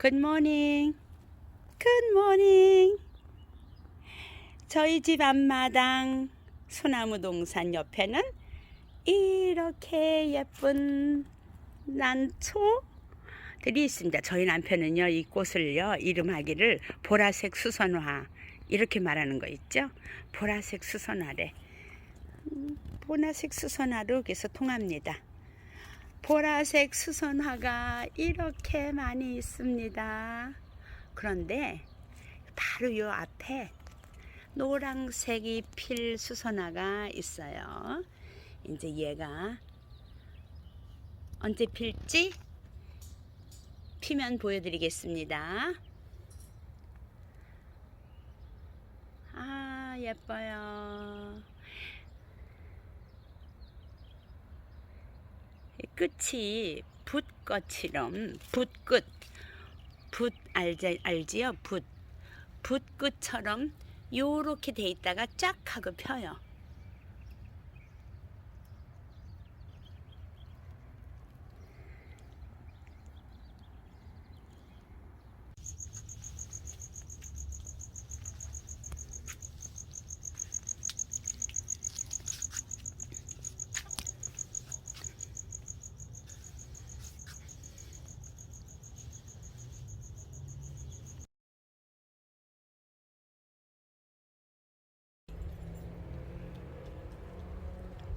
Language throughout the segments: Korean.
굿모닝. 굿모닝. 저희 집 앞마당 소나무 동산 옆에는 이렇게 예쁜 난초들이 있습니다. 저희 남편은요, 이 꽃을요, 이름하기를 보라색 수선화. 이렇게 말하는 거 있죠? 보라색 수선화래. 음, 보라색 수선화로 그래서 통합니다. 보라색 수선화가 이렇게 많이 있습니다. 그런데 바로 요 앞에 노란색이 필 수선화가 있어요. 이제 얘가 언제 필지 피면 보여드리겠습니다. 아, 예뻐요. 끝이 붓꽃처럼 붓끝. 붓 알지 알지요? 붓. 붓끝처럼 요렇게 돼 있다가 쫙 하고 펴요.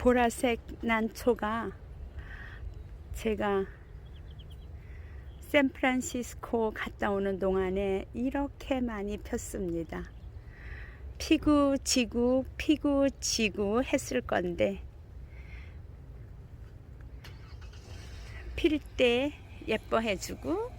보라색 난초가 제가 샌프란시스코 갔다 오는 동안에 이렇게 많이 폈습니다. 피구 지구 피구 지구 했을 건데 필 때 예뻐해주고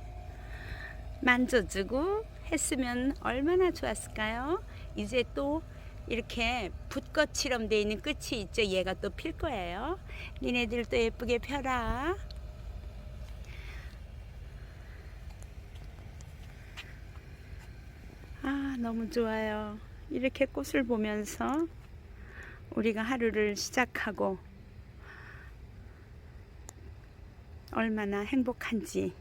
만져주고 했으면 얼마나 좋았을까요? 이제 또 이렇게 붓꽃처럼 돼 있는 끝이 있죠. 얘가 또 필 거예요. 니네들 또 예쁘게 펴라. 아, 너무 좋아요. 이렇게 꽃을 보면서 우리가 하루를 시작하고 얼마나 행복한지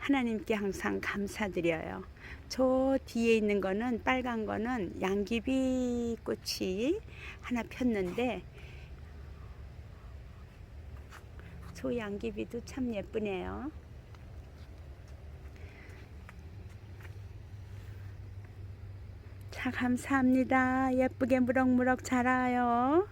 하나님께 항상 감사드려요. 저 뒤에 있는 거는 빨간 거는 양귀비 꽃이 하나 폈는데 저 양귀비도 참 예쁘네요. 자, 감사합니다. 예쁘게 무럭무럭 자라요.